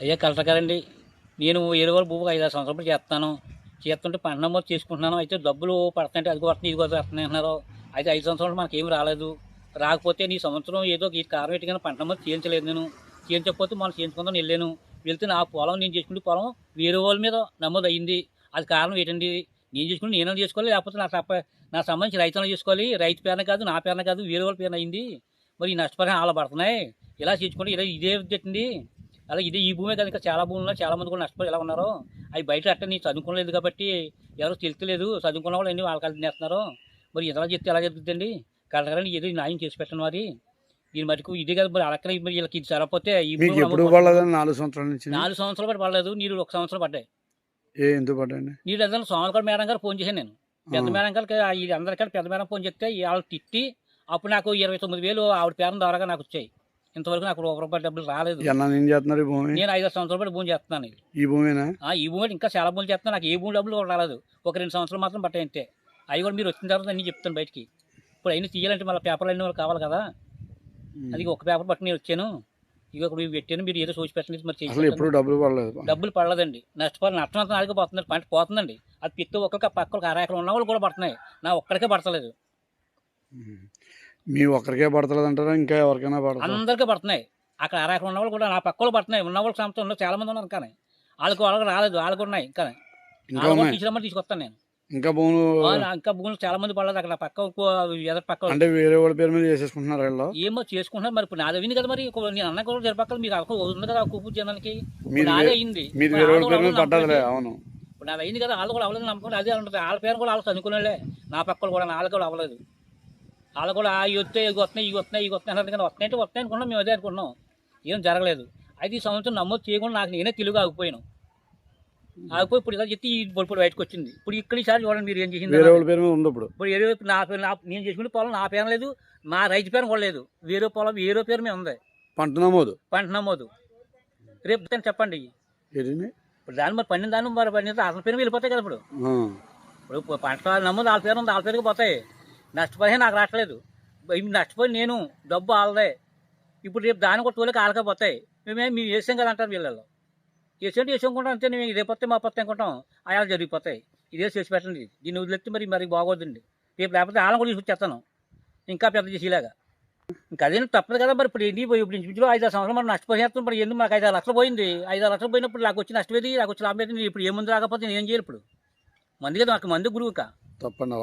అయ్యా కలెక్టర్ గారండి. నేను వేరే వాళ్ళ భూమికి ఐదు ఆరు సంవత్సరాలు చేస్తాను. చేస్తుంటే పంట నమోదు చేసుకుంటున్నాను. అయితే డబ్బులు పడుతుంటే అది పడుతుంది ఇది పడుతుంది అంటున్నారు. అయితే ఐదు సంవత్సరాలు మనకేం రాలేదు. రాకపోతే నీ సంవత్సరం ఏదో ఈ కారం ఎట్టుకైనా పంట నమోదు చేయించలేదు నేను. చేయించకపోతే మనం చేయించుకుందాం వెళ్ళాను. వెళ్తే నా పొలం నేను చేసుకుంటే పొలం వేరే వాళ్ళ మీద నమోదు అయ్యింది అది కారణం ఏంటండి? నేను చేసుకుని నేను చేసుకోవాలి లేకపోతే నా తప్ప నా సంబంధించి రైతులను చేసుకోవాలి. రైతు పేరున కాదు నా పేరున కాదు వేరే వాళ్ళ పేరున అయింది. మరి ఈ నష్టపరిహారం అలా పడుతున్నాయి. ఇలా చేసుకుంటే ఇలా ఇదే పెట్టింది అలా ఇదే ఈ భూమే కదా ఇంకా చాలా భూముల్లో చాలా మంది కూడా నష్టపోయి ఎలా ఉన్నారు? అవి బయట అట్ట నీ చదువుకోలేదు కాబట్టి ఎవరు తెలుస్తలేదు. చదువుకున్న వాళ్ళు అన్ని వాళ్ళకి తినేస్తున్నారు? మరి ఎలా చెప్తే ఎలా జరుగుతుందండి? కలగలని ఏదో న్యాయం చేసి పెట్టండి మరి. దీని మటుకు ఇదే కదా మరి అలక్కన మరి వీళ్ళకి ఇది సరిపోతే భూములు నాలుగు సంవత్సరాల నుంచి? నాలుగు సంవత్సరాలు పడి పడలేదు. నీరు ఒక సంవత్సరం పడ్డాయి. ఏ ఎందుకు పడ్డండి నీరు ఏదైనా సోమలకాడ మేడం గారు ఫోన్ చేశాను నేను. పెద్ద మేడం గారికి ఇది అందరికీ పెద్ద మేడం ఫోన్ చేస్తే వాళ్ళు తిట్టి అప్పుడు నాకు ఇరవై తొమ్మిది వేలు ఆవిడ పేరు ద్వారాగా నాకు వచ్చాయి. ఇంతవరకు నాకు ఒక రూపాయి డబ్బులు రాలేదు. ఏం చేస్తున్నారు ఈ భూమి? నేను ఐదు సంవత్సరాలు పడి భూమి చేస్తున్నాను ఇది. ఈ భూమేనా? ఆ, ఈ భూమి ఇంకా చాలా భూములు చేస్తున్నాను నాకు ఏ భూమి డబ్బులు కూడా రాలేదు. ఒక రెండు సంవత్సరాలు మాత్రం పట్టాయి అంతే. అవి కూడా మీరు వచ్చిన తర్వాత అన్నీ చెప్తాను బయటికి. ఇప్పుడు అయినా తీయాలంటే మళ్ళీ పేపర్లు అన్నీ వాళ్ళు కావాలి కదా. అది ఒక పేపర్ పట్టి నేను వచ్చాను. ఇక ఇప్పుడు ఇవి పెట్టాను. మీరు ఏదో చూసి పెట్టండి. మరి అసలు ఎప్పుడు డబ్బులు పడలేదు. డబ్బులు పడలేదండి. నష్టపోయి నష్టం అంతా నాలుగు పోతుంది. పంట పోతుందండి. అది పిత్తి ఒక్కొక్క పక్కలకు అరాకలు ఉన్న వాళ్ళు కూడా పడుతున్నాయి. నా ఒక్కడికే పడతలేదు. మీ ఒక్కరికే పడతలేదు అంటారా? ఇంకా ఎవరికైనా పడతా అందరికీ పడుతున్నాయి. అక్కడ అరాకలు ఉన్న వాళ్ళు కూడా నా పక్క వాళ్ళు పడుతున్నాయి. ఉన్న వాళ్ళకి సంవత్సరం ఉన్న చాలా మంది ఉన్నారు కానీ వాళ్ళకి వాళ్ళకి రాలేదు. వాళ్ళకి ఉన్నాయి ఇంకా ఇంకా వాళ్ళు కూడా ఉన్నాయి. తీసుకురమ్మని తీసుకొస్తాను నేను. ఇంకా భూములు ఇంకా భూములు చాలా మంది పడలేదు. అక్కడ పక్క ఎదటి పక్క. అంటే వేరే వాళ్ళ పేరు మీద చేసేసుకుంటున్నారు వీళ్ళు? ఏమో చేసుకుంటున్నారు. మరి ఇప్పుడు నాది అయింది కదా మరి. నేను అన్న కూడా జరిపక్కలు మీకు అక్కడ ఉంది కదా కూపు జనానికి. మీది నాదే అయింది. ఇప్పుడు వేరే వాళ్ళు పేరు మీద పడ్డదిలే. అవును. ఇప్పుడు నాది అయింది కదా. వాళ్ళు కూడా అవ్వలేదు నమ్ముకోండి అదే ఉంటుంది వాళ్ళ పేరు కూడా వాళ్ళకి అనుకునేలే నా పక్కలు కూడా వాళ్ళకి కూడా అవ్వలేదు. వాళ్ళు కూడా ఆ ఇవి వస్తాయి ఇవి వస్తున్నాయి ఇవి వస్తున్నాయి ఇవి వస్తున్నాయి అన్నారు కానీ వస్తున్నాయి అంటే వస్తాయి అనుకున్నాం మేము అదే అనుకున్నాం ఏం జరగలేదు. అయితే ఈ సంవత్సరం నమోదు చేయకుండా నాకు నేనే తెలుగు ఆగిపోయాను. ఆగిపోయి ఇప్పుడు ఇలా చెప్తే ఈ ఇప్పుడు బయటకు వచ్చింది. ఇప్పుడు ఇక్కడ ఈసారి చూడండి మీరు ఏం చేసింది ఇప్పుడు. వైపు నా పేరు నేను చేసుకునే పొలం నా పేరు లేదు నా రైతు పేరు కూడా లేదు. వేరే పొలం వేరే పేరు మీద ఉంది. పంట నమోదు. పంట నమోదు. రేపు చెప్పండి. ఇప్పుడు దాని మరి పండిన దాన్ని మరి పండిన అసలు పేరు వెళ్ళిపోతాయి కదా ఇప్పుడు. ఇప్పుడు పంట నమోదు వాళ్ళ పేరు ఉంది వాళ్ళ పేరుకి పోతాయి. నష్టపోయి నాకు రావట్లేదు. నష్టపోయి నేను డబ్బు ఆలదే. ఇప్పుడు రేపు దాని కూడా తోలికి ఆలకపోతాయి పోతాయి మేము వేసాం కదా అంటారు వీళ్ళలో. వేసేంటి వేసుకుంటాం అంతే మేము ఇదే పోతే మా పోతే అనుకుంటాం. అయాలు జరిగిపోతాయి. ఇదే చేసి పెట్టండి. దీన్ని వదిలేస్తే మరి మరి బాగోదండి. రేపు లేకపోతే ఆలం కూడా తీసుకొచ్చేస్తాను. ఇంకా పెద్ద చేసేలాగా. ఇంకా అదేం తప్పదు కదా మరి. ఇప్పుడు ఎన్ని పోయి ఇప్పుడు ఇంచుమించులో ఐదు సంవత్సరాలు మనం నష్టపోయేస్తాం మరి ఎందుకు మాకు ఐదు ఆరు లక్షలు పోయింది? ఐదు ఆరు లక్షలు పోయినప్పుడు నాకు వచ్చి నష్టమేది నాకు వచ్చి లాభం ఇప్పుడు ఏ ముందు రాకపోతే నేను ఏం చేయాలి ఇప్పుడు. మంది కదా నాకు మంది గురువుక తప్పండి